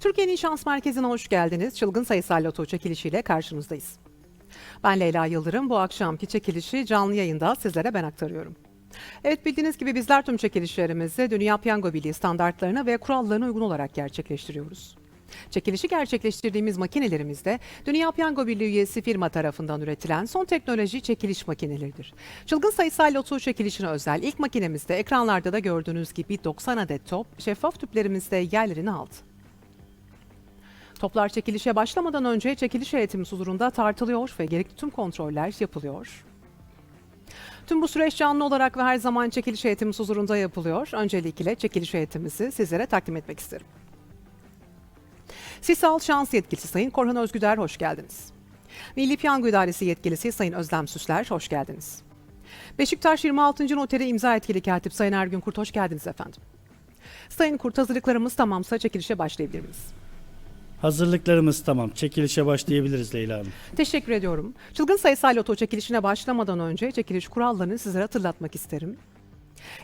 Türkiye'nin şans merkezine hoş geldiniz. Çılgın sayısal loto çekilişiyle karşınızdayız. Ben Leyla Yıldırım. Bu akşamki çekilişi canlı yayında sizlere ben aktarıyorum. Evet bildiğiniz gibi bizler tüm çekilişlerimizi Dünya Piyango Birliği standartlarına ve kurallarına uygun olarak gerçekleştiriyoruz. Çekilişi gerçekleştirdiğimiz makinelerimizde Dünya Piyango Birliği üyesi firma tarafından üretilen son teknoloji çekiliş makineleridir. Çılgın sayısal loto çekilişine özel ilk makinemizde ekranlarda da gördüğünüz gibi 90 adet top şeffaf tüplerimizde yerlerini aldı. Toplar çekilişe başlamadan önce çekiliş heyetimiz huzurunda tartılıyor ve gerekli tüm kontroller yapılıyor. Tüm bu süreç canlı olarak ve her zaman çekiliş heyetimiz huzurunda yapılıyor. Öncelikle çekiliş heyetimizi sizlere takdim etmek isterim. Sisal Şans Yetkilisi Sayın Korhan Özgüder hoş geldiniz. Milli Piyango İdaresi Yetkilisi Sayın Özlem Süsler hoş geldiniz. Beşiktaş 26. Noteri imza etkili katip Sayın Ergün Kurt hoş geldiniz efendim. Sayın Kurt hazırlıklarımız tamamsa çekilişe başlayabilir miyiz? Hazırlıklarımız tamam. Çekilişe başlayabiliriz Leyla Hanım. Teşekkür ediyorum. Çılgın sayısal loto çekilişine başlamadan önce çekiliş kurallarını sizlere hatırlatmak isterim.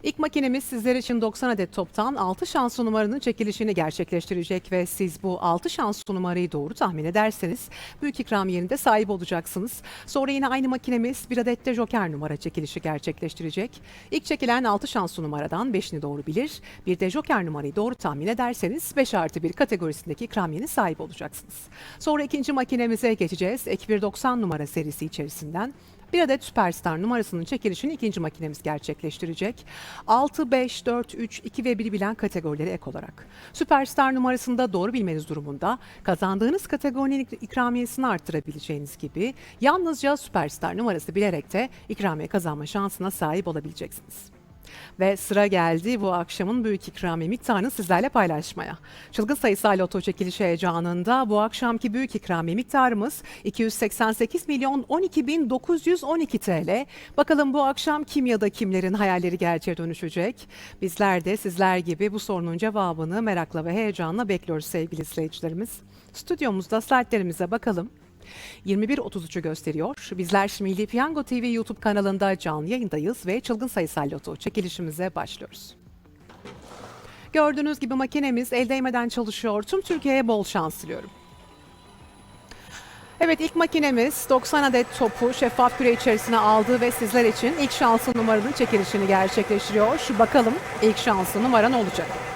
İlk makinemiz sizler için 90 adet toptan 6 şanslı numaranın çekilişini gerçekleştirecek ve siz bu 6 şanslı numarayı doğru tahmin ederseniz büyük ikramiyenin sahip olacaksınız. Sonra yine aynı makinemiz bir adet de joker numara çekilişi gerçekleştirecek. İlk çekilen 6 şanslı numaradan 5'ini doğru bilir. Bir de joker numarayı doğru tahmin ederseniz 5 artı 1 kategorisindeki ikramiyenin sahip olacaksınız. Sonra ikinci makinemize geçeceğiz. Ek 190 numara serisi içerisinden bir adet Süperstar numarasının çekilişini ikinci makinemiz gerçekleştirecek. 6, 5, 4, 3, 2 ve 1 bilen kategorileri ek olarak. Süperstar numarasında doğru bilmeniz durumunda kazandığınız kategorinin ikramiyesini arttırabileceğiniz gibi yalnızca Süperstar numarası bilerek de ikramiye kazanma şansına sahip olabileceksiniz. Ve sıra geldi bu akşamın büyük ikramiye miktarını sizlerle paylaşmaya. Çılgın sayısal loto çekilişi heyecanında bu akşamki büyük ikramiye miktarımız 288 milyon 12 bin 912 TL. Bakalım bu akşam kim ya da kimlerin hayalleri gerçeğe dönüşecek? Bizler de sizler gibi bu sorunun cevabını merakla ve heyecanla bekliyoruz sevgili izleyicilerimiz. Stüdyomuzda slaytlerimize bakalım. 21.33'ü gösteriyor. Bizler Milli Piyango TV YouTube kanalında canlı yayındayız ve çılgın sayısal loto çekilişimize başlıyoruz. Gördüğünüz gibi makinemiz el değmeden çalışıyor. Tüm Türkiye'ye bol şans diliyorum. Evet ilk makinemiz 90 adet topu şeffaf küre içerisine aldı ve sizler için ilk şanslı numaranın çekilişini gerçekleştiriyor. Şu bakalım ilk şanslı numara ne olacak?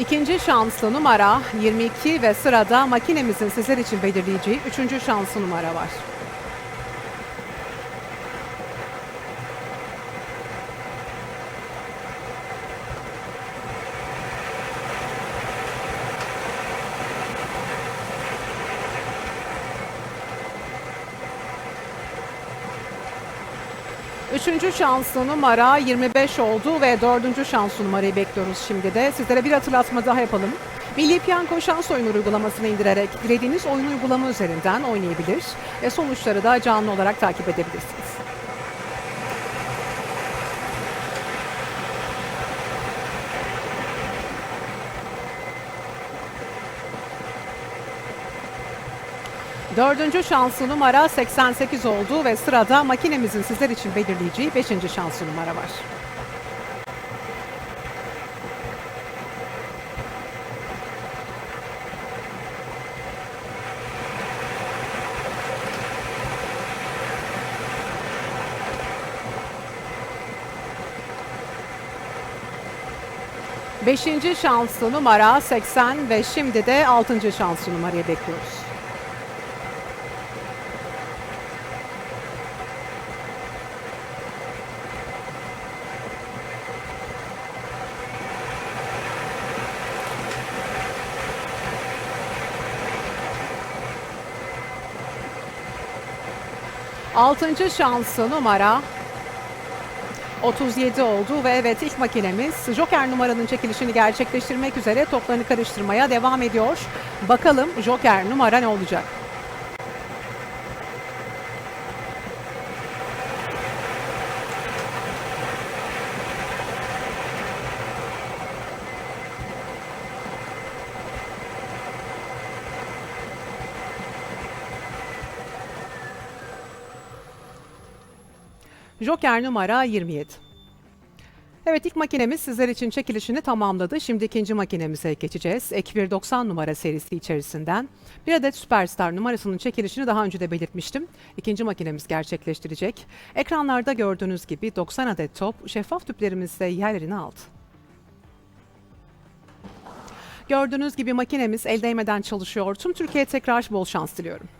İkinci şanslı numara 22 ve sırada makinemizin sizler için belirleyeceği üçüncü şanslı numara var. Üçüncü şanslı numara 25 oldu ve dördüncü şanslı numarayı bekliyoruz şimdi de. Sizlere bir hatırlatma daha yapalım. Milli Piyango şans oyunu uygulamasını indirerek dilediğiniz oyun uygulama üzerinden oynayabilir ve sonuçları da canlı olarak takip edebilirsiniz. Dördüncü şanslı numara 88 oldu ve sırada makinemizin sizler için belirleyeceği beşinci şanslı numara var. Beşinci şanslı numara 80 ve şimdi de altıncı şanslı numarayı bekliyoruz. Altıncı şansı numara 37 oldu ve evet ilk makinemiz Joker numaranın çekilişini gerçekleştirmek üzere toplarını karıştırmaya devam ediyor. Bakalım Joker numara ne olacak? Joker numara 27. Evet ilk makinemiz sizler için çekilişini tamamladı. Şimdi ikinci makinemize geçeceğiz. Ek 190 numara serisi içerisinden bir adet Superstar numarasının çekilişini daha önce de belirtmiştim. İkinci makinemiz gerçekleştirecek. Ekranlarda gördüğünüz gibi 90 adet top şeffaf tüplerimizde yerlerini aldı. Gördüğünüz gibi makinemiz el değmeden çalışıyor. Tüm Türkiye'ye tekrar bol şans diliyorum.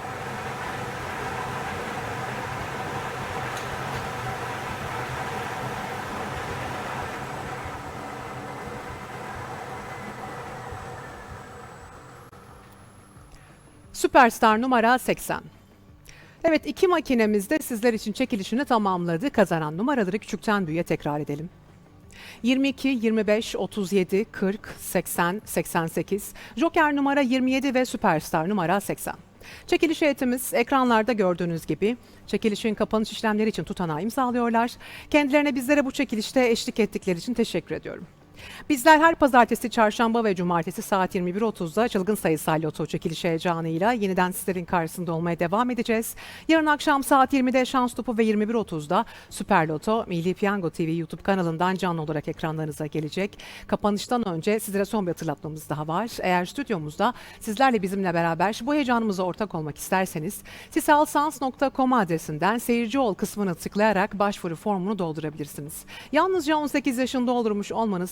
Superstar numara 80. Evet iki makinemiz de sizler için çekilişini tamamladı. Kazanan numaraları küçükten büyüğe tekrar edelim. 22, 25, 37, 40, 80, 88, Joker numara 27 ve Superstar numara 80. Çekiliş heyetimiz ekranlarda gördüğünüz gibi çekilişin kapanış işlemleri için tutanağı imzalıyorlar. Kendilerine bizlere bu çekilişte eşlik ettikleri için teşekkür ediyorum. Bizler her pazartesi, çarşamba ve cumartesi saat 21.30'da çılgın sayısal loto çekiliş heyecanıyla yeniden sizlerin karşısında olmaya devam edeceğiz. Yarın akşam saat 20'de Şans Topu ve 21.30'da Süper Loto Milli Piyango TV YouTube kanalından canlı olarak ekranlarınıza gelecek. Kapanıştan önce sizlere son bir hatırlatmamız daha var. Eğer stüdyomuzda sizlerle bizimle beraber bu heyecanımıza ortak olmak isterseniz sisalsans.com adresinden seyirci ol kısmını tıklayarak başvuru formunu doldurabilirsiniz. Yalnızca 18 yaşında olurmuş olmanız